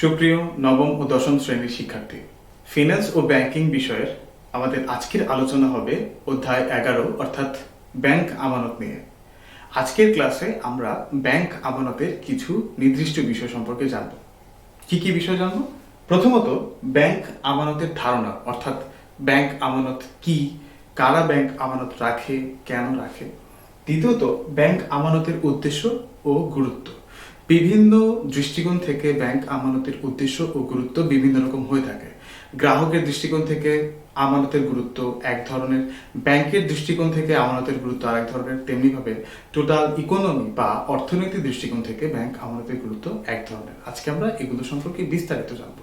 সুপ্রিয় নবম ও দশম শ্রেণির শিক্ষার্থী ফিন্যান্স ও ব্যাংকিং বিষয়ের আমাদের আজকের আলোচনা হবে অধ্যায় এগারো, অর্থাৎ ব্যাংক আমানত নিয়ে। আজকের ক্লাসে আমরা ব্যাংক আমানতের কিছু নির্দিষ্ট বিষয় সম্পর্কে জানব। কি কি বিষয় জানব? প্রথমত ব্যাংক আমানতের ধারণা, অর্থাৎ ব্যাংক আমানত কি, কারা ব্যাংক আমানত রাখে, কেন রাখে। দ্বিতীয়ত ব্যাংক আমানতের উদ্দেশ্য ও গুরুত্ব। বিভিন্ন দৃষ্টিকোণ থেকে ব্যাংক আমানতের উদ্দেশ্য ও গুরুত্ব বিভিন্ন রকম হয়ে থাকে। গ্রাহকের দৃষ্টিকোণ থেকে আমানতের গুরুত্ব এক ধরনের, ব্যাংকের দৃষ্টিকোণ থেকে আমানতের গুরুত্ব আরেক ধরনের। তেমনিভাবে টোটাল ইকোনমি বা অর্থনৈতিক দৃষ্টিকোণ থেকে ব্যাংক আমানতের গুরুত্ব এক ধরনের। আজকে আমরা এগুলো সম্পর্কে বিস্তারিত জানব।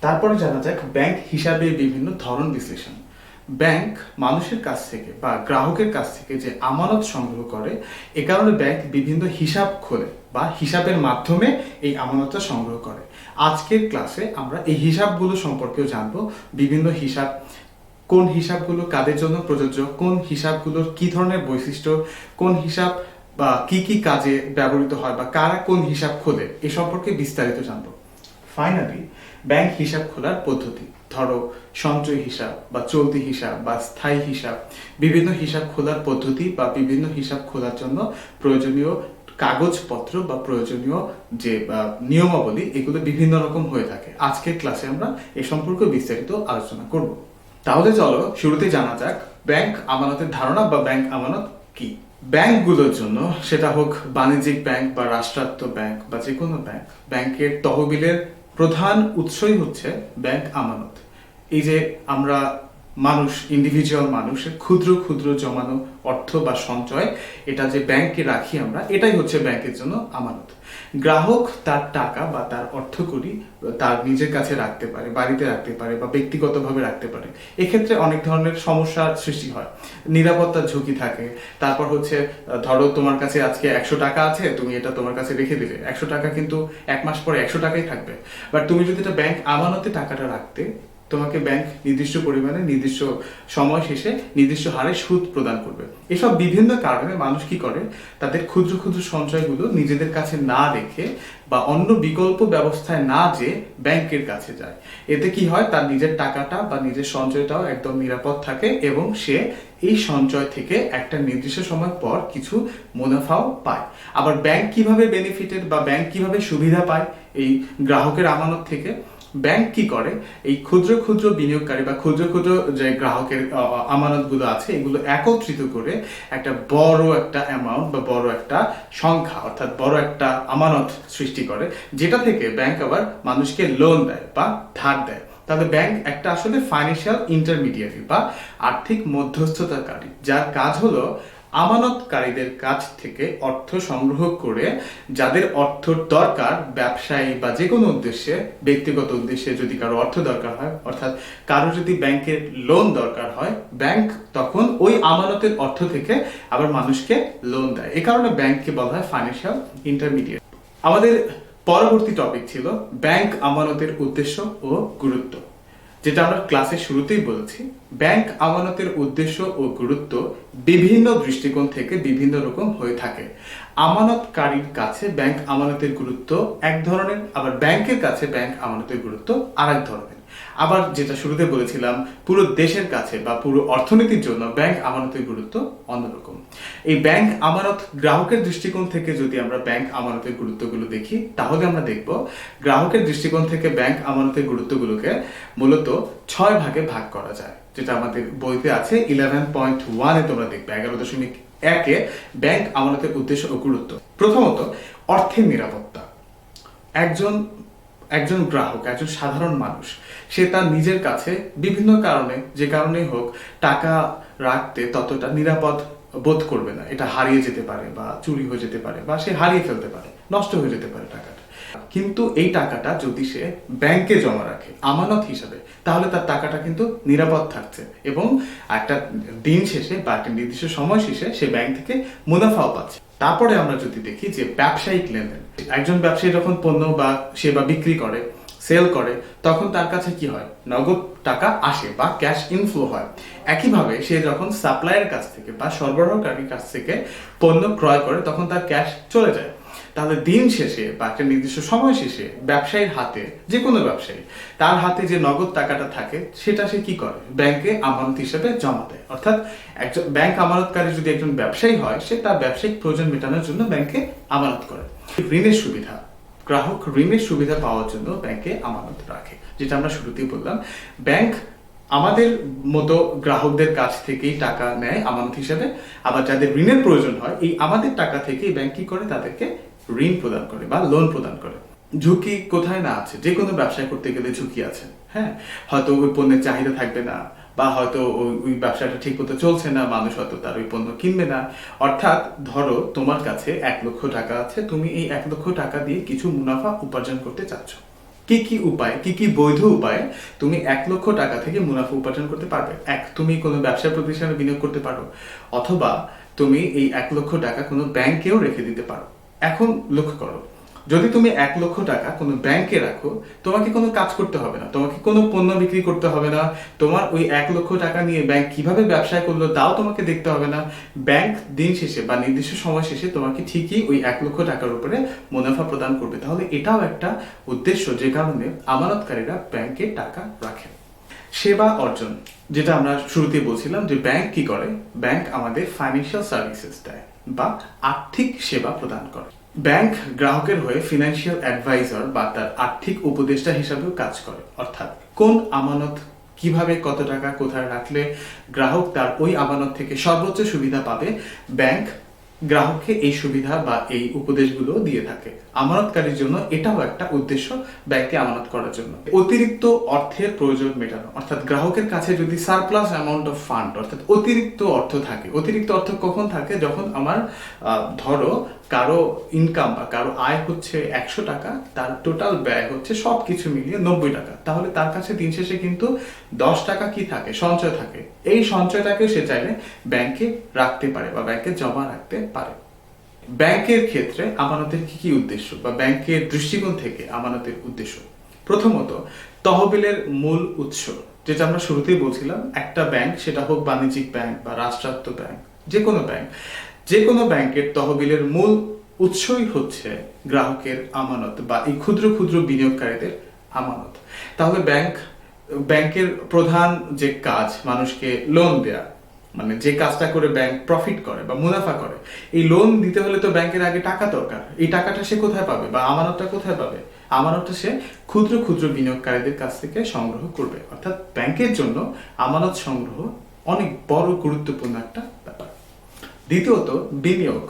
তারপরে জানা যাক ব্যাংক হিসাবে বিভিন্ন ধরন বিশ্লেষণ। ব্যাংক মানুষের কাছ থেকে বা গ্রাহকের কাছ থেকে যে আমানত সংগ্রহ করে, এ কারণে ব্যাংক বিভিন্ন হিসাব খোলে বা হিসাবের মাধ্যমে এই আমানতটা সংগ্রহ করে। আজকের ক্লাসে আমরা এই হিসাবগুলো সম্পর্কেও জানব, বিভিন্ন হিসাব, কোন হিসাবগুলো কাদের জন্য প্রযোজ্য, কোন হিসাবগুলোর কি ধরনের বৈশিষ্ট্য, কোন হিসাব বা কি কি কাজে ব্যবহৃত হয় বা কারা কোন হিসাব খোলে, এ সম্পর্কে বিস্তারিত জানব। ফাইনালি ব্যাংক হিসাব খোলার পদ্ধতি। ধরো, সঞ্চয় হিসাব বা চলতি হিসাব বা স্থায়ী হিসাব, বিভিন্ন হিসাব খোলার পদ্ধতি বা বিভিন্ন হিসাব খোলার জন্য প্রয়োজনীয় কাগজপত্র বা প্রয়োজনীয় যে নিয়মাবলী, এগুলো বিভিন্ন রকম হয়ে থাকে। আজকের ক্লাসে আমরা এ সম্পর্কে বিস্তারিত আলোচনা করব। তাহলে চলো, শুরুতে জানা যাক, ব্যাংক আমানতের ধারণা বা ব্যাংক আমানত কি? ব্যাংকগুলোর জন্য সেটা হোক বাণিজ্যিক ব্যাংক বা রাষ্ট্রায়ত্ত ব্যাংক বা যে কোনো ব্যাংক, ব্যাংকের তহবিলের প্রধান উৎসই হচ্ছে ব্যাংক আমানত। এই যে আমরা মানুষ ইন্ডিভিজুয়াল মানুষের ক্ষুদ্র ক্ষুদ্র জমানো অর্থ বা সঞ্চয়, এটা যে ব্যাংকে রাখি আমরা, এটাই হচ্ছে ব্যাংকের জন্য আমানত। গ্রাহক তার টাকা বা তার অর্থকড়ি তার নিজের কাছে রাখতে পারে, বাড়িতে রাখতে পারে বা ব্যক্তিগতভাবে রাখতে পারে। এক্ষেত্রে অনেক ধরনের সমস্যার সৃষ্টি হয়। নিরাপত্তার ঝুঁকি থাকে। তারপর হচ্ছে, ধরো তোমার কাছে আজকে একশো টাকা আছে, তুমি এটা তোমার কাছে রেখে দিলে। একশো টাকা কিন্তু এক মাস পরে একশো টাকাই থাকবে। বাট তুমি যদি এটা ব্যাংক আমানতে টাকাটা রাখতে তোমাকে ব্যাংক নির্দিষ্ট পরিমাণে, নির্দিষ্ট সময় শেষে নির্দিষ্ট হারে সুদ প্রদান করবে। এসব বিভিন্ন কারণে মানুষ কি করে? তাদের ক্ষুদ্র ক্ষুদ্র সঞ্চয়গুলো নিজেদের কাছে না রেখে বা অন্য বিকল্প ব্যবস্থায় না যে ব্যাংকের কাছে যায়। এতে কি হয়? তার নিজের টাকাটা বা নিজের সঞ্চয়টাও একদম নিরাপদ থাকে এবং সে এই সঞ্চয় থেকে একটা নির্দিষ্ট সময় পর কিছু মুনাফাও পায়। আবার ব্যাংক কীভাবে বেনিফিটেড বা ব্যাংক কীভাবে সুবিধা পায়? এই গ্রাহকের আমানত থেকে ব্যাংক কি করে? এই ক্ষুদ্র ক্ষুদ্র বিনিয়োগকারী বা ক্ষুদ্র ক্ষুদ্র যে গ্রাহকের আমানতগুলো আছে, এগুলো একত্রিত করে একটা বড় একটা অ্যামাউন্ট বা বড় একটা সংখ্যা, অর্থাৎ বড় একটা আমানত সৃষ্টি করে, যেটা থেকে ব্যাংক আবার মানুষকে লোন দেয় বা ধার দেয়। তাহলে ব্যাংক একটা আসলে ফাইন্যান্সিয়াল ইন্টারমিডিয়ারি বা আর্থিক মধ্যস্থতাকারী। যার কাজ হলো আমানতকারীদের কাছ থেকে অর্থ সংগ্রহ করে, যাদের অর্থ দরকার, ব্যবসায়ী বা যে কোনো উদ্দেশ্যে, ব্যক্তিগত উদ্দেশ্যে যদি কারও অর্থ দরকার হয়, অর্থাৎ কারও যদি ব্যাংকের লোন দরকার হয়, ব্যাংক তখন ওই আমানতের অর্থ থেকে আবার মানুষকে লোন দেয়। এ কারণে ব্যাংককে বলা হয় ফাইন্যান্সিয়াল ইন্টারমিডিয়েট আমাদের পরবর্তী টপিক ছিল ব্যাংক আমানতের উদ্দেশ্য ও গুরুত্ব। যেটা আমরা ক্লাসের শুরুতেই বলছি, ব্যাংক আমানতের উদ্দেশ্য ও গুরুত্ব বিভিন্ন দৃষ্টিকোণ থেকে বিভিন্ন রকম হয়ে থাকে। আমানতকারীর কাছে ব্যাংক আমানতের গুরুত্ব এক ধরনের, আবার ব্যাংকের কাছে ব্যাংক আমানতের গুরুত্ব আরেক ধরনের। আবার যেটা শুরুতে বলেছিলাম, পুরো দেশের কাছে বা পুরো অর্থনীতির জন্য ব্যাংক আমানতের গুরুত্ব অন্যরকম। এই ব্যাংক আমানত গ্রাহকের দৃষ্টিকোণ থেকে যদি আমরা ব্যাংক আমানতের গুরুত্বগুলো দেখি, তাহলে আমরা দেখব গ্রাহকের দৃষ্টিকোণ থেকে ব্যাংক আমানতের গুরুত্বগুলোকে মূলত ছয় ভাগে ভাগ করা যায়। যেটা আমাদের বইতে আছে ইলেভেন পয়েন্ট ওয়ানে তোমরা দেখবে, এগারো দশমিক একে ব্যাংক আমানতের উদ্দেশ্য ও গুরুত্ব। প্রথমত, অর্থের নিরাপত্তা। একজন একজন গ্রাহক, একজন সাধারণ মানুষ, সে তার নিজের কাছে বিভিন্ন কারণে, যে কারণেই হোক, টাকা রাখতে ততটা নিরাপদ বোধ করবে না। এটা হারিয়ে যেতে পারে বা চুরি হয়ে যেতে পারে বা সে হারিয়ে ফেলতে পারে, নষ্ট হয়ে যেতে পারে টাকাটা। কিন্তু এই টাকাটা যদি সে ব্যাংকে জমা রাখে, আমানত হিসাবে, তাহলে তার টাকাটা কিন্তু নিরাপদ থাকছে এবং একটা দিন শেষে বা একটা নির্দিষ্ট সময় শেষে সে ব্যাংক থেকে মুনাফাও পাচ্ছে। তারপরে আমরা যদি দেখি যে ব্যবসায়িক লেনদেন, একজন ব্যবসায়ী যখন পণ্য বা সেবা বিক্রি করে সেল করে, তখন তার কাছে কি হয়? নগদ টাকা আসে বা ক্যাশ ইনফ্লো হয়। একইভাবে সে যখন সাপ্লাইয়ের কাছ থেকে বা সরবরাহকারীর কাছ থেকে পণ্য ক্রয় করে, তখন তার ক্যাশ চলে যায়। তাহলে দিন শেষে বা একটা নির্দিষ্ট সময় শেষে ব্যবসায়ীর হাতে যে কোনো ব্যবসায়ী, তার হাতে যে নগদ টাকাটা থাকে, সেটা সে কি করে? ব্যাংকে আমানত হিসেবে জমা দেয়। অর্থাৎ একজন, ব্যাংক আমানতকারী যদি একজন ব্যবসায়ী হয়, সে তার ব্যবসায়িক প্রয়োজন মেটানোর জন্য ব্যাংকে আমানত করে। ঋণের সুবিধা। গ্রাহক ঋণের সুবিধা পাওয়ার জন্য ব্যাংকে আমানত রাখে, যেটা আমরা শুরুতেই বললাম। ব্যাংক আমাদের মতো গ্রাহকদের কাছ থেকেই টাকা নেয় আমানত হিসেবে, আবার যাদের ঋণের প্রয়োজন হয়, এই আমাদের টাকা থেকেই ব্যাংক কি করে? তাদেরকে ঋণ প্রদান করে বা লোন প্রদান করে। ঝুঁকি কোথায় না আছে, যে কোনো ব্যবসায় করতে গেলে ঝুঁকি আছে হ্যাঁ? হয়তো ওই পণ্যের চাহিদা থাকবে না বা হয়তো ওই ব্যবসাটা ঠিক মতো চলছে না, মানুষ হয়তো তার ওই পণ্য কিনবে না। অর্থাৎ ধরো তোমার কাছে এক লক্ষ টাকা আছে, তুমি এই এক লক্ষ টাকা দিয়ে কিছু মুনাফা উপার্জন করতে চাচ্ছ। কি কি উপায়, কি কি বৈধ উপায়ে তুমি এক লক্ষ টাকা থেকে মুনাফা উপার্জন করতে পারবে? এক, তুমি কোনো ব্যবসা প্রতিষ্ঠানে বিনিয়োগ করতে পারো, অথবা তুমি এই এক লক্ষ টাকা কোনো ব্যাংকেও রেখে দিতে পারো। এখন লক্ষ্য করো যদি তুমি এক লক্ষ টাকা কোনো ব্যাংকে রাখো, তোমাকে কোনো কাজ করতে হবে না, তোমাকে কোনো পণ্য বিক্রি করতে হবে না, তোমার ওই এক লক্ষ টাকা নিয়ে ব্যাংক কীভাবে ব্যবসা করল তাও তোমাকে দেখতে হবে না, ব্যাংক দিন শেষে বা নির্দিষ্ট সময় শেষে তোমাকে ঠিকই ওই এক লক্ষ টাকার উপরে মুনাফা প্রদান করবে। তাহলে এটাও একটা উদ্দেশ্য যে কারণে আমানতকারীরা ব্যাংকে টাকা রাখে। সেবা অর্জন, যেটা আমরা শুরুতে বলছিলাম যে ব্যাংক কি করে? ব্যাংক আমাদের ফাইন্যান্সিয়াল সার্ভিসেস দেয় বা আর্থিক সেবা প্রদান করে। ব্যাংক গ্রাহকের হয়ে ফিনান্সিয়াল অ্যাডভাইজার বা তার আর্থিক উপদেষ্টা হিসাবেও কাজ করে। অর্থাৎ কোন আমানত, কীভাবে কত টাকা কোথায় রাখলে গ্রাহক তার ওই আমানত থেকে সর্বোচ্চ সুবিধা পাবে, ব্যাংক গ্রাহককে এই সুবিধা বা এই উপদেশগুলো দিয়ে থাকে। আমানতকারীর জন্য এটাও একটা উদ্দেশ্য ব্যাংকে আমানত করার জন্য। অতিরিক্ত অর্থের প্রয়োজন মেটানো। অর্থাৎ গ্রাহকের কাছে যদি সারপ্লাস অ্যামাউন্ট অফ ফান্ড অর্থাৎ অতিরিক্ত অর্থ থাকে, অতিরিক্ত অর্থ কখন থাকে? যখন আমার ধরো কারও ইনকাম বা কারও আয় হচ্ছে একশো টাকা, তার টোটাল ব্যয় হচ্ছে সব কিছু মিলিয়ে নব্বই টাকা। তাহলে তার কাছে দিন শেষে কিন্তু দশ টাকা কি থাকে? সঞ্চয় থাকে। এই সঞ্চয়টাকে সে চাইলে ব্যাংকে রাখতে পারে বা ব্যাংকে জমা রাখতে পারে। ব্যাংকের ক্ষেত্রে আমানতের কি কি উদ্দেশ্য বা ব্যাংকের দৃষ্টিকোণ থেকে আমানতের উদ্দেশ্য? প্রথমত, তহবিলের মূল উৎস, যেটা আমরা শুরুতেই বলছিলাম, একটা ব্যাংক সেটা হোক বাণিজ্যিক ব্যাংক বা রাষ্ট্রায়ত্ত ব্যাংক যে কোনো ব্যাংক যে কোনো ব্যাংকের তহবিলের মূল উৎসই হচ্ছে গ্রাহকের আমানত বা এই ক্ষুদ্র ক্ষুদ্র বিনিয়োগকারীদের আমানত। তাহলে ব্যাংক, ব্যাংকের প্রধান যে কাজ, মানুষকে লোন দেয়া মানে যে কাজটা করে ব্যাংক প্রফিট করে বা মুনাফা করে, এই লোন দিতে হলে তো ব্যাংকের আগে টাকা দরকার। এই টাকাটা সে কোথায় পাবে বা আমানতটা কোথায় পাবে? আমানতটা সে ক্ষুদ্র ক্ষুদ্র বিনিয়োগকারীদের কাছ থেকে সংগ্রহ করবে। অর্থাৎ ব্যাংকের জন্য আমানত সংগ্রহ অনেক বড় গুরুত্বপূর্ণ একটা দ্বিতীয়ত, বিনিয়োগ।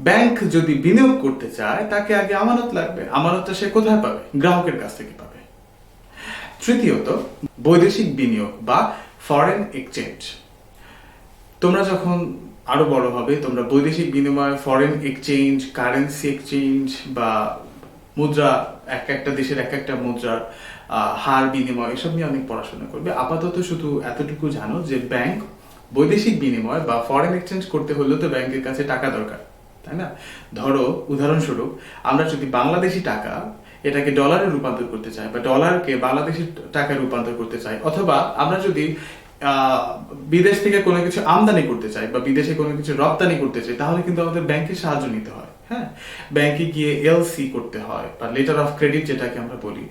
ব্যাংক যদি বিনিয়োগ করতে চায়, তাকে আগে আমানত লাগবে। আমানতটা সে কোথায় পাবে? গ্রাহকের কাছ থেকে পাবে। তৃতীয়ত, বৈদেশিক বিনিয়োগ বা ফরেন এক্সচেঞ্জ তোমরা যখন আরও বড় হবে, তোমরা বৈদেশিক বিনিময় ফরেন এক্সচেঞ্জ কারেন্সি এক্সচেঞ্জ বা মুদ্রা, এক একটা দেশের এক একটা মুদ্রার হার বিনিময়, এসব নিয়ে অনেক পড়াশোনা করবে। আপাতত শুধু এতটুকু জানো যে ব্যাংক বৈদেশিক বিনিময় বা ফরেন এক্সচেঞ্জ করতে হলেও তো ব্যাংকের কাছে টাকা দরকার, তাই না? ধরো, উদাহরণস্বরূপ, আমরা যদি বাংলাদেশি টাকা এটাকে ডলারে রূপান্তর করতে চাই বা ডলারকে বাংলাদেশি টাকায় রূপান্তর করতে চাই, অথবা আমরা যদি বিদেশ থেকে কোনো কিছু আমদানি করতে চাই বা বিদেশে কোনো কিছু রপ্তানি করতে চাই, তাহলে কিন্তু আমাদের ব্যাংকের সাহায্য নিতে হয় হ্যাঁ? ব্যাংকে গিয়ে এলসি করতে হয় বা লেটার অফ ক্রেডিট যেটাকে আমরা বলি।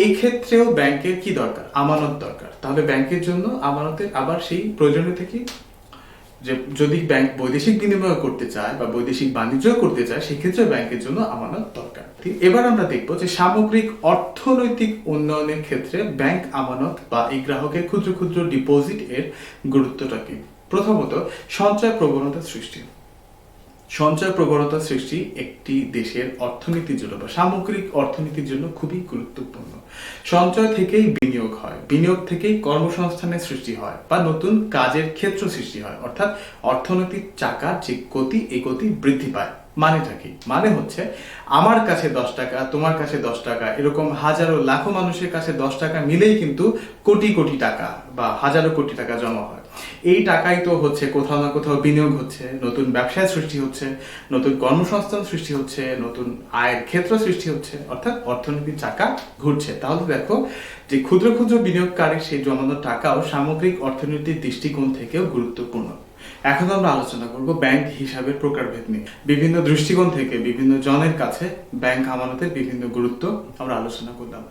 এই ক্ষেত্রেও ব্যাংকের কি দরকার? আমানত দরকার। তাহলে ব্যাংকের জন্য আমানতের আবার সেই প্রয়োজনীয় থেকে যে যদি ব্যাংক বৈদেশিক বিনিময় করতে চায় বা বৈদেশিক বাণিজ্য করতে চায় সেক্ষেত্রে ব্যাংকের জন্য আমানত দরকার। এবার আমরা দেখব যে সামগ্রিক অর্থনৈতিক উন্নয়নের ক্ষেত্রে ব্যাংক আমানত বা এই গ্রাহকের ক্ষুদ্র ক্ষুদ্র ডিপোজিট এর গুরুত্বটা কি? প্রথমত, সঞ্চয় প্রবণতা সৃষ্টি। সঞ্চয় প্রবণতা সৃষ্টি একটি দেশের অর্থনীতির জন্য বা সামগ্রিক অর্থনীতির জন্য খুবই গুরুত্বপূর্ণ। সঞ্চয় থেকেই বিনিয়োগ হয়, বিনিয়োগ থেকেই কর্মসংস্থানের সৃষ্টি হয় বা নতুন কাজের ক্ষেত্র সৃষ্টি হয়, অর্থাৎ অর্থনৈতিক চাকার যে গতি, এই গতি বৃদ্ধি পায়। মানেটা কি? মানে হচ্ছে, আমার কাছে দশ টাকা, তোমার কাছে দশ টাকা, এরকম হাজারো, লাখো মানুষের কাছে দশ টাকা মিলেই কিন্তু কোটি কোটি টাকা বা হাজারো কোটি টাকা জমা হয়। এই টাকাই তো হচ্ছে কোথাও না কোথাও বিনিয়োগ হচ্ছে, নতুন ব্যবসায় সৃষ্টি হচ্ছে, নতুন কর্মসংস্থান সৃষ্টি হচ্ছে, নতুন আয়ের ক্ষেত্র সৃষ্টি হচ্ছে, অর্থাৎ অর্থনীতির চাকা ঘুরছে। তাহলে দেখো যে ক্ষুদ্র ক্ষুদ্র বিনিয়োগকারীর সেই জমানো টাকাও সামগ্রিক অর্থনীতির দৃষ্টিকোণ থেকেও গুরুত্বপূর্ণ। এখন আমরা আলোচনা করব ব্যাংক হিসাবের প্রকারভেদ নিয়ে। বিভিন্ন দৃষ্টিকোণ থেকে বিভিন্ন জনের কাছে ব্যাংক আমানতের বিভিন্ন গুরুত্ব আমরা আলোচনা করলাম।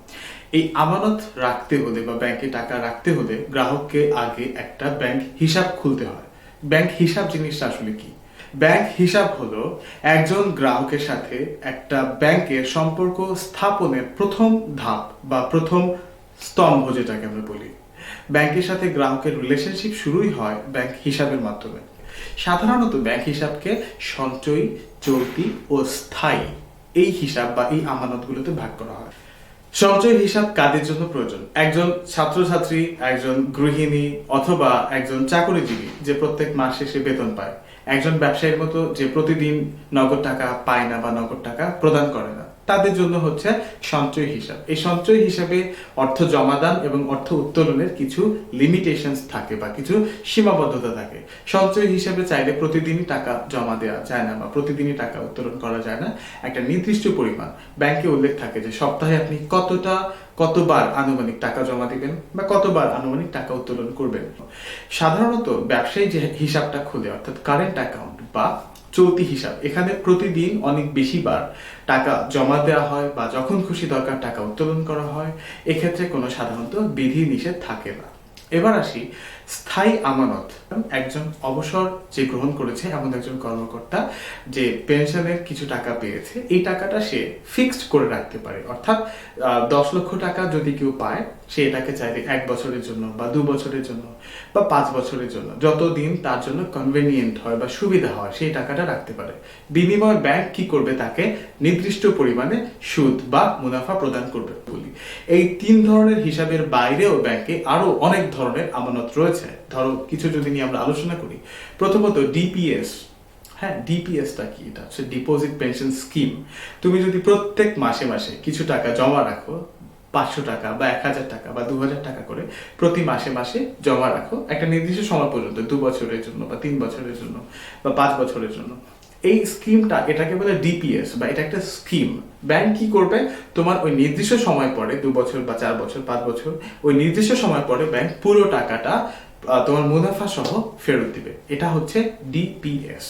এই আমানত রাখতে হলে বা ব্যাংকে টাকা রাখতে হলে গ্রাহককে আগে একটা ব্যাংক হিসাব খুলতে হয়। ব্যাংক হিসাব জিনিসটা আসলে কি? ব্যাংক হিসাব হলো একজন গ্রাহকের সাথে একটা ব্যাংকের সম্পর্ক স্থাপনের প্রথম ধাপ বা প্রথম স্তম্ভ যেটাকে আমরা বলি। ব্যাংকের সাথে গ্রাহকের রিলেশনশিপ শুরুই হয় ব্যাংক হিসাবের মাধ্যমে। সাধারণত ব্যাংক হিসাবকে সঞ্চয়ী, চলতি ও স্থায়ী এই হিসাব বা এই আমানতগুলোতে ভাগ করা হয়। সঞ্চয় হিসাব কাদের জন্য প্রয়োজন। একজন ছাত্রছাত্রী, একজন গৃহিণী অথবা একজন চাকরিজীবী যে প্রত্যেক মাস শেষে বেতন পায়। একজন ব্যবসায়ীর মতো যে প্রতিদিন নগদ টাকা পায় না বা নগদ টাকা প্রদান করে না। তাদের জন্য হচ্ছে সঞ্চয় হিসাব। এই সঞ্চয় হিসাবে অর্থ জমাদান এবং অর্থ উত্তোলনের কিছু লিমিটেশনস থাকে বা কিছু সীমাবদ্ধতা থাকে। সঞ্চয় হিসাবে চাইলে প্রতিদিনই টাকা জমা দেওয়া যায় না বা প্রতিদিনই টাকা উত্তোলন করা যায় না। একটা নির্দিষ্ট পরিমাণ। ব্যাংকে উল্লেখ থাকে যে সপ্তাহে আপনি কতটা, কতবার আনুমানিক টাকা জমা দিবেন বা কতবার আনুমানিক টাকা উত্তোলন করবেন? সাধারণত ব্যবসায়ী যে হিসাবটা খুলে, অর্থাৎ কারেন্ট অ্যাকাউন্ট বা চলতি হিসাব। এখানে প্রতিদিন অনেক বেশি বার টাকা জমা দেওয়া হয় বা যখন খুশি দরকার টাকা উত্তোলন করা হয়। এক্ষেত্রে কোনো সাধারণত বিধি নিষেধ থাকে না। এবার আসি স্থায়ী আমানত। একজন অবসর যে গ্রহণ করেছে, এমন একজন কর্মকর্তা যে পেনশনের কিছু টাকা পেয়েছে, এই টাকাটা সে ফিক্সড করে রাখতে পারে। অর্থাৎ দশ লক্ষ টাকা যদি কেউ পায়, সে এটাকে চাইলে এক বছরের জন্য বা দু বছরের জন্য বা পাঁচ বছরের জন্য, যতদিন তার জন্য কনভেনিয়েন্ট হয় বা সুবিধা হয়, সেই টাকাটা রাখতে পারে। বিনিময় ব্যাংক কি করবে তাকে? নির্দিষ্ট পরিমাণে সুদ বা মুনাফা প্রদান করবে বলি। এই তিন ধরনের হিসাবের বাইরেও ব্যাংকে আরও অনেক ধরনের আমানত রয়েছে। ধরো কিছু যদি নিয়ে আমরা আলোচনা করি, প্রথমত ডিপিএস হ্যাঁ ডিপিএসটা কি এটা? হচ্ছে ডিপোজিট পেনশন স্কিম তুমি যদি প্রত্যেক মাসে মাসে কিছু টাকা জমা রাখো, পাঁচশো টাকা বা এক হাজার টাকা বা দু হাজার টাকা করে প্রতি মাসে মাসে জমা রাখো, একটা নির্দিষ্ট সময় পর্যন্ত, দু বছরের জন্য বা তিন বছরের জন্য বা পাঁচ বছরের জন্য। এই স্কিমটা এটাকে বলে ডিপিএস বা এটা একটা স্কিম। ব্যাংক কি করবে? তোমার ওই নির্দিষ্ট সময় পরে, দু বছর বা চার বছর, পাঁচ বছর, ওই নির্দিষ্ট সময় পরে ব্যাংক পুরো টাকাটা তোমার মুনাফা সহ ফেরত দিবে। এটা হচ্ছে ডিপিএস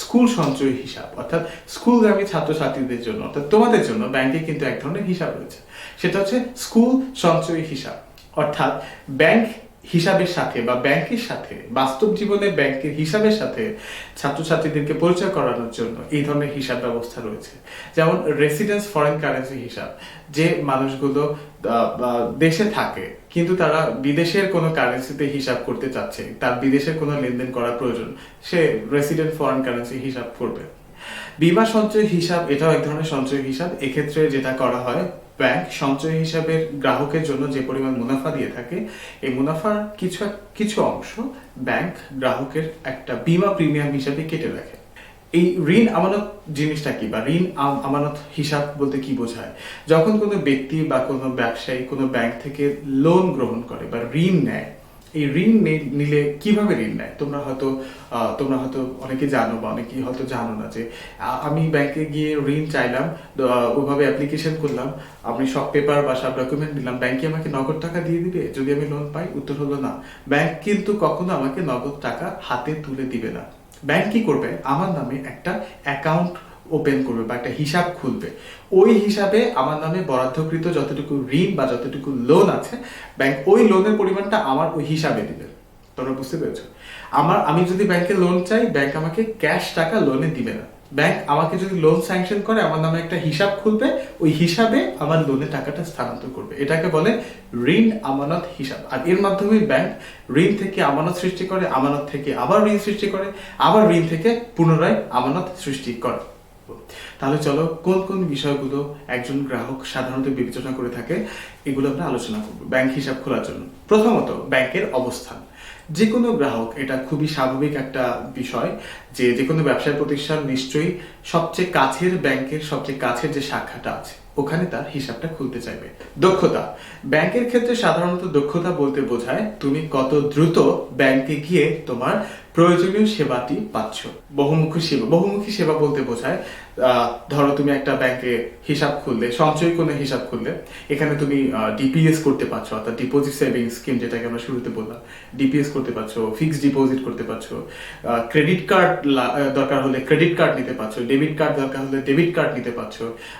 স্কুল সঞ্চয় হিসাব, অর্থাৎ স্কুলগামী ছাত্রছাত্রীদের জন্য, অর্থাৎ তোমাদের জন্য ব্যাংকে কিন্তু এক ধরনের হিসাব রয়েছে। সেটা হচ্ছে স্কুল সঞ্চয় হিসাব। অর্থাৎ ব্যাংক হিসাবের সাথে বা ব্যাংকের সাথে, বাস্তব জীবনে ব্যাংকের হিসাবের সাথে ছাত্রছাত্রীদেরকে পরিচয় করানোর জন্য এই ধরনের হিসাব ব্যবস্থা রয়েছে। যেমন রেসিডেন্স ফরেন কারেন্সি হিসাব, যে মানুষগুলো দেশে থাকে, কিন্তু তারা বিদেশের কোনো কারেন্সিতে হিসাব করতে চাচ্ছে, তার বিদেশের কোনো লেনদেন করা প্রয়োজন, সে রেসিডেন্ট ফরেন কারেন্সি হিসাব করবে। বিমা সঞ্চয় হিসাব, এটাও এক ধরনের সঞ্চয় হিসাব। এক্ষেত্রে যেটা করা হয় ব্যাংক সঞ্চয় হিসাবের গ্রাহকের জন্য যে পরিমাণ মুনাফা দিয়ে থাকে, এই মুনাফার কিছু কিছু অংশ ব্যাংক গ্রাহকের একটা বিমা প্রিমিয়াম হিসাবে কেটে রাখে। এই ঋণ আমানত জিনিসটা কি বা ঋণ আম- আমানত হিসাব বলতে কি বোঝায়? যখন কোনো ব্যক্তি বা কোনো ব্যবসায়ী কোনো ব্যাংক থেকে লোন গ্রহণ করে বা ঋণ নেয় এই ঋণ নিলে কীভাবে ঋণ নেয়? তোমরা হয়তো তোমরা হয়তো অনেকে জানো বা অনেকেই হয়তো জানো না যে আমি ব্যাংকে গিয়ে ঋণ চাইলাম ওইভাবে অ্যাপ্লিকেশন করলাম, আমি সব পেপার বা সব ডকুমেন্ট দিলাম ব্যাংকে আমাকে নগদ টাকা দিয়ে দিবে? যদি আমি লোন পাই, উত্তর হলো না। ব্যাংক কিন্তু কখনো আমাকে নগদ টাকা হাতে তুলে দিবে না। ব্যাংক কি করবে? আমার নামে একটা অ্যাকাউন্ট ওপেন করবে বা একটা হিসাব খুলবে। ওই হিসাবে আমার নামে বরাদ্দকৃত যতটুকু ঋণ বা যতটুকু লোন আছে ব্যাংক ওই লোনের পরিমাণটা আমার ওই হিসাবে দিবে। তোমরা বুঝতে পেরেছ? আমার, আমি যদি ব্যাংকে লোন চাই ব্যাংক আমাকে ক্যাশ টাকা লোনে দিবে না। ব্যাংক আমাকে যদি লোন স্যাংশন করে, আমার নামে একটা হিসাব খুলবে, ওই হিসাবে আমার লোনের টাকাটা স্থানান্তর করবে। এটাকে বলে ঋণ আমানত হিসাব। আর এর মাধ্যমে ব্যাংক ঋণ থেকে আমানত সৃষ্টি করে, আমানত থেকে আবার ঋণ সৃষ্টি করে, আবার ঋণ থেকে পুনরায় আমানত সৃষ্টি করে। তাহলে চলো, কোন কোন বিষয়গুলো একজন গ্রাহক সাধারণত বিবেচনা করে থাকে, এগুলো আমরা আলোচনা করব, ব্যাংক হিসাব খোলার জন্য। প্রথমত, ব্যাংকের অবস্থান। যে কোনো গ্রাহক, এটা খুবই স্বাভাবিক একটা বিষয় যে যে কোনো ব্যবসায় প্রতিষ্ঠান নিশ্চয়ই সবচেয়ে কাছের ব্যাংকের সবচেয়ে কাছের যে শাখাটা আছে, ওখানে তার হিসাবটা খুলতে চাইবে। দক্ষতা। ব্যাংকের ক্ষেত্রে সাধারণত দক্ষতা বলতে বোঝায় তুমি কত দ্রুত ব্যাংকে গিয়ে তোমার প্রয়োজনীয় সেবাটি পাচ্ছ। বহুমুখী সেবা। বহুমুখী সেবা বলতে বোঝায় ধরো তুমি একটা ব্যাংকে হিসাব খুললে, সঞ্চয় কোনো হিসাব খুললে, এখানে তুমি ডিপিএস করতে পারছ, অর্থাৎ ডিপোজিট সেভিং স্কিম যেটাকে আমরা শুরুতে বললাম ডিপিএস করতে পারছ ফিক্সড ডিপোজিট করতে পারছ ক্রেডিট কার্ড দরকার হলে ক্রেডিট কার্ড নিতে পারছ ডেবিট কার্ড দরকার হলে ডেবিট কার্ড নিতে পারছ,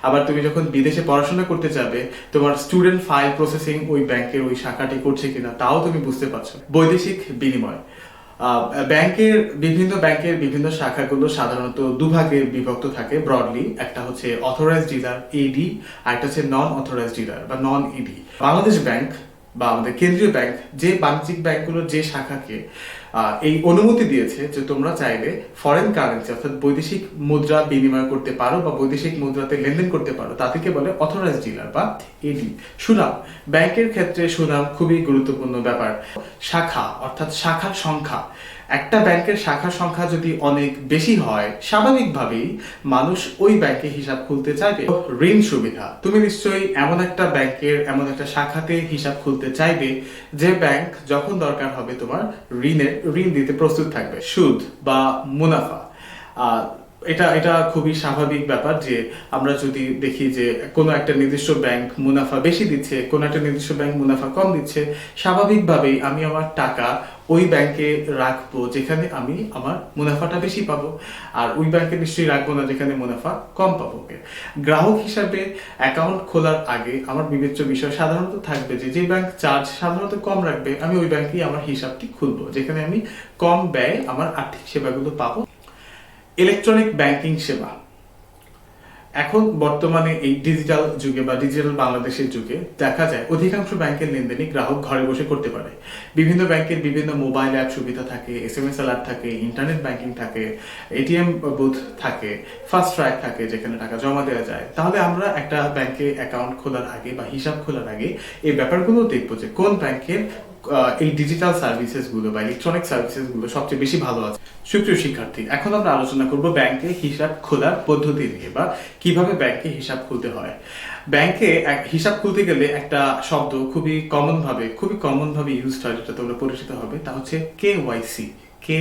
আবার তুমি যখন বিদেশে পড়াশোনা করতে যাবে, তোমার স্টুডেন্ট ফাইল প্রসেসিং ওই ব্যাংকের ওই শাখাটি করছে কিনা, তাও তুমি বুঝতে পারছ বৈদেশিক বিনিময়। ব্যাংকের বিভিন্ন ব্যাংকের বিভিন্ন শাখাগুলো সাধারণত দুভাগে বিভক্ত থাকে ব্রডলি একটা হচ্ছে অথরাইজ ডিলার এডি আর একটা হচ্ছে নন অথরাইজ ডিলার বা নন ইডি বাংলাদেশ ব্যাংক বা আমাদের কেন্দ্রীয় ব্যাংক, যে বাণিজ্যিক ব্যাংকগুলোর যে শাখাকে এই অনুমতি দিয়েছে যে তোমরা চাইলে ফরেন কারেন্সি অর্থাৎ বৈদেশিক মুদ্রা বিনিময় করতে পারো বা বৈদেশিক মুদ্রাতে লেনদেন করতে পারো তা থেকে বলে অথরাইজ ডিলার বা এডি সুনাম, ব্যাংকের ক্ষেত্রে সুনাম খুবই গুরুত্বপূর্ণ ব্যাপার। শাখা, অর্থাৎ শাখার সংখ্যা। একটা ব্যাংকের শাখা সংখ্যা যদি অনেক বেশি হয়, স্বাভাবিকভাবেই মানুষ ওই ব্যাংকে হিসাব খুলতে চাইবে। ঋণ সুবিধা। তুমি নিশ্চয়ই এমন একটা ব্যাংকের, এমন একটা শাখাতে হিসাব খুলতে চাইবে যে ব্যাংক যখন দরকার হবে তোমার ঋণের, ঋণ দিতে প্রস্তুত থাকবে। সুদ বা মুনাফা। এটা এটা খুবই স্বাভাবিক ব্যাপার যে আমরা যদি দেখি যে কোনো একটা নির্দিষ্ট ব্যাংক মুনাফা বেশি দিচ্ছে, কোনো একটা নির্দিষ্ট ব্যাংক মুনাফা কম দিচ্ছে, স্বাভাবিকভাবেই আমি আমার টাকা ওই ব্যাংকে রাখব যেখানে আমি আমার মুনাফাটা বেশি পাবো। আর ওই ব্যাংকে নিশ্চয়ই রাখব না যেখানে মুনাফা কম পাবো। গ্রাহক হিসাবে অ্যাকাউন্ট খোলার আগে আমার বিবেচ্য বিষয় সাধারণত থাকবে যে যে ব্যাংক চার্জ সাধারণত কম রাখবে, আমি ওই ব্যাংকেই আমার হিসাবটি খুলবো, যেখানে আমি কম ব্যয় আমার আর্থিক সেবাগুলো পাবো। ইলেকট্রনিক ব্যাংকিং সেবা। এখন বর্তমানে এই ডিজিটাল যুগে বা ডিজিটাল বাংলাদেশের যুগে দেখা যায় অধিকাংশ ব্যাংকের লেনদেনই গ্রাহক ঘরে বসে করতে পারে। বিভিন্ন ব্যাংকের বিভিন্ন মোবাইল অ্যাপ সুবিধা থাকে, এস এম এস অ্যালার্ট থাকে, ইন্টারনেট ব্যাংকিং থাকে এটিএম বুথ থাকে, ফাস্ট ট্র্যাক থাকে যেখানে টাকা জমা দেওয়া যায়। তাহলে আমরা একটা ব্যাংকে অ্যাকাউন্ট খোলার আগে বা হিসাব খোলার আগে এই ব্যাপারগুলো দেখব যে কোন ব্যাংকের এই ডিজিটাল সার্ভিসেসগুলো বা ইলেকট্রনিক সার্ভিসেসগুলো সবচেয়ে বেশি ভালো আছে। সুপ্রিয় শিক্ষার্থী, এখন আমরা আলোচনা করব ব্যাংকে হিসাব খোলার পদ্ধতি নিয়ে বা কীভাবে ব্যাংকে হিসাব খুলতে হয়। ব্যাংকে এক, হিসাব খুলতে গেলে একটা শব্দ খুবই কমন ভাবে, খুবই কমন ভাবে ইউজ হয়, যেটা তোমরা পরিচিত হবে, তা হচ্ছে কে ওয়াইসি কে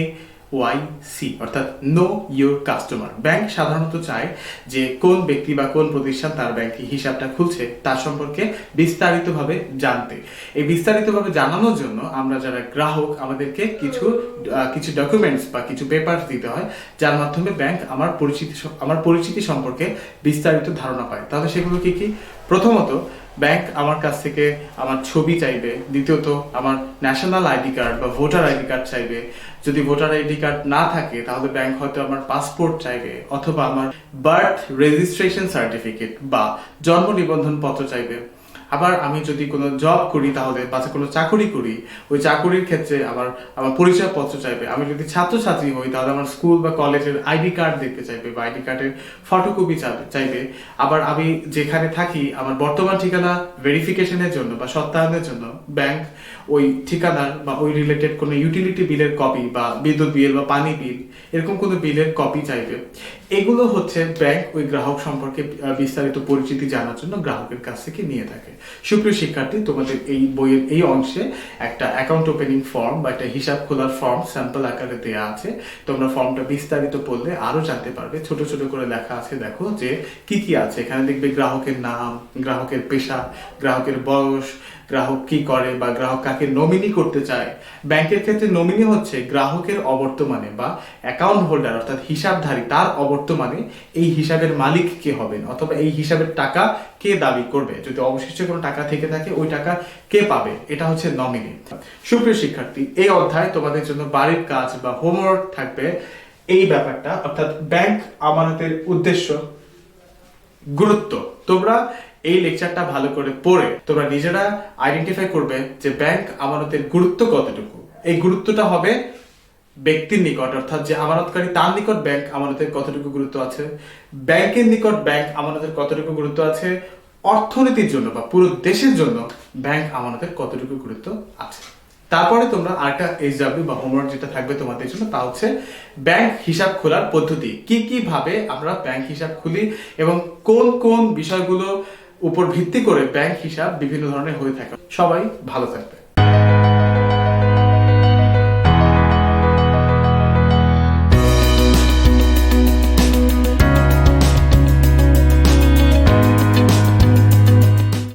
ওয়াইসি অর্থাৎ নো ইউর কাস্টমার ব্যাংক সাধারণত চায় যে কোন ব্যক্তি বা কোন প্রতিষ্ঠান তার ব্যাংকে হিসাবটা খুলছে তার সম্পর্কে বিস্তারিতভাবে জানতে। এই বিস্তারিতভাবে জানানোর জন্য আমরা যারা গ্রাহক, আমাদেরকে কিছু কিছু ডকুমেন্টস বা কিছু পেপার দিতে হয়, যার মাধ্যমে ব্যাংক আমার পরিচিতি আমার পরিচিতি সম্পর্কে বিস্তারিত ধারণা পায়। তাহলে সেগুলো কি কি? প্রথমত ব্যাংক আমার কাছ থেকে আমার ছবি চাইবে। দ্বিতীয়ত, আমার ন্যাশনাল আইডি কার্ড বা ভোটার আইডি কার্ড চাইবে। যদি ভোটার আইডি কার্ড না থাকে, তাহলে ব্যাংক হয়তো আমার পাসপোর্ট চাইবে অথবা আমার বার্থ রেজিস্ট্রেশন সার্টিফিকেট বা জন্ম নিবন্ধন পত্র চাইবে। আবার আমি যদি কোনো জব করি তাহলে বা কোনো চাকরি করি, ওই চাকরির ক্ষেত্রে আমার আমার পরিচয়পত্র চাইবে। আমি যদি ছাত্রছাত্রী হই তাহলে আমার স্কুল বা কলেজের আইডি কার্ড দেখতে চাইবে বা আইডি কার্ডের ফটোকপি চাইবে। আবার আমি যেখানে থাকি, আমার বর্তমান ঠিকানা ভেরিফিকেশনের জন্য বা সত্যায়নের জন্য ব্যাংক ওই ঠিকানার বা ওই রিলেটেড কোনো ইউটিলিটি বিলের কপি বা বিদ্যুৎ বিল বা পানি বিল এরকম কোনো বিলের কপি চাইবে। এগুলো হচ্ছে ব্যাংক ওই গ্রাহক সম্পর্কে বিস্তারিত পরিচিতি জানার জন্য গ্রাহকের কাছ থেকে নিয়ে থাকে। সুপ্রিয় শিক্ষার্থী, তোমাদের এই বইয়ের এই অংশে একটা অ্যাকাউন্ট ওপেনিং ফর্ম বা একটা হিসাব খোলার ফর্ম স্যাম্পল আকারে দেওয়া আছে। তোমরা ফর্মটা বিস্তারিত পড়লে আরও জানতে পারবে। ছোট ছোট করে লেখা আছে, দেখো যে কি কি আছে। এখানে দেখবে গ্রাহকের নাম, গ্রাহকের পেশা, গ্রাহকের বয়স গ্রাহক কি করে বা গ্রাহক কাকে নমিনি করতে চায়? ব্যাংকের ক্ষেত্রে নমিনি হচ্ছে গ্রাহকের অবর্তমানে বা অ্যাকাউন্ট হোল্ডার অর্থাৎ হিসাবধারী, তার অবর্তমানে এই হিসাবের মালিক কে হবেন অথবা এই হিসাবের টাকা কে দাবি করবে। যদি অবশিষ্ট কোনো টাকা থেকে থাকে, ওই টাকা কে পাবে? এটা হচ্ছে নমিনি সুপ্রিয় শিক্ষার্থী, এই অধ্যায় তোমাদের জন্য বাড়ির কাজ বা হোমওয়ার্ক থাকবে। এই ব্যাপারটা, অর্থাৎ ব্যাংক আমানতের উদ্দেশ্য, গুরুত্ব। তোমরা এই লেকচারটা ভালো করে পড়ে তোমরা নিজেরা আইডেন্টিফাই করবে যে ব্যাংক আমানতের গুরুত্ব কতটুকু। এই গুরুত্বটা হবে ব্যক্তির নিকট, অর্থাৎ যে আমানতকারী তার নিকট ব্যাংক আমানতের কতটুকু গুরুত্ব আছে ব্যাংকের নিকট ব্যাংক আমানতের কতটুকু গুরুত্ব আছে, অর্থনীতির জন্য বা পুরো দেশের জন্য ব্যাংক আমানতের কতটুকু গুরুত্ব আছে। তারপরে তোমরা আরেকটা এইচডাব্লিউ বা হোমওয়ার্ক যেটা থাকবে তোমাদের জন্য তা হচ্ছে ব্যাংক হিসাব খোলার পদ্ধতি। কি কি ভাবে আমরা ব্যাংক হিসাব খুলি এবং কোন কোন বিষয়গুলো উপর ভিত্তি করে ব্যাংক হিসাব বিভিন্ন ধরনের হয়ে থাকে। সবাই ভালো থাকবে।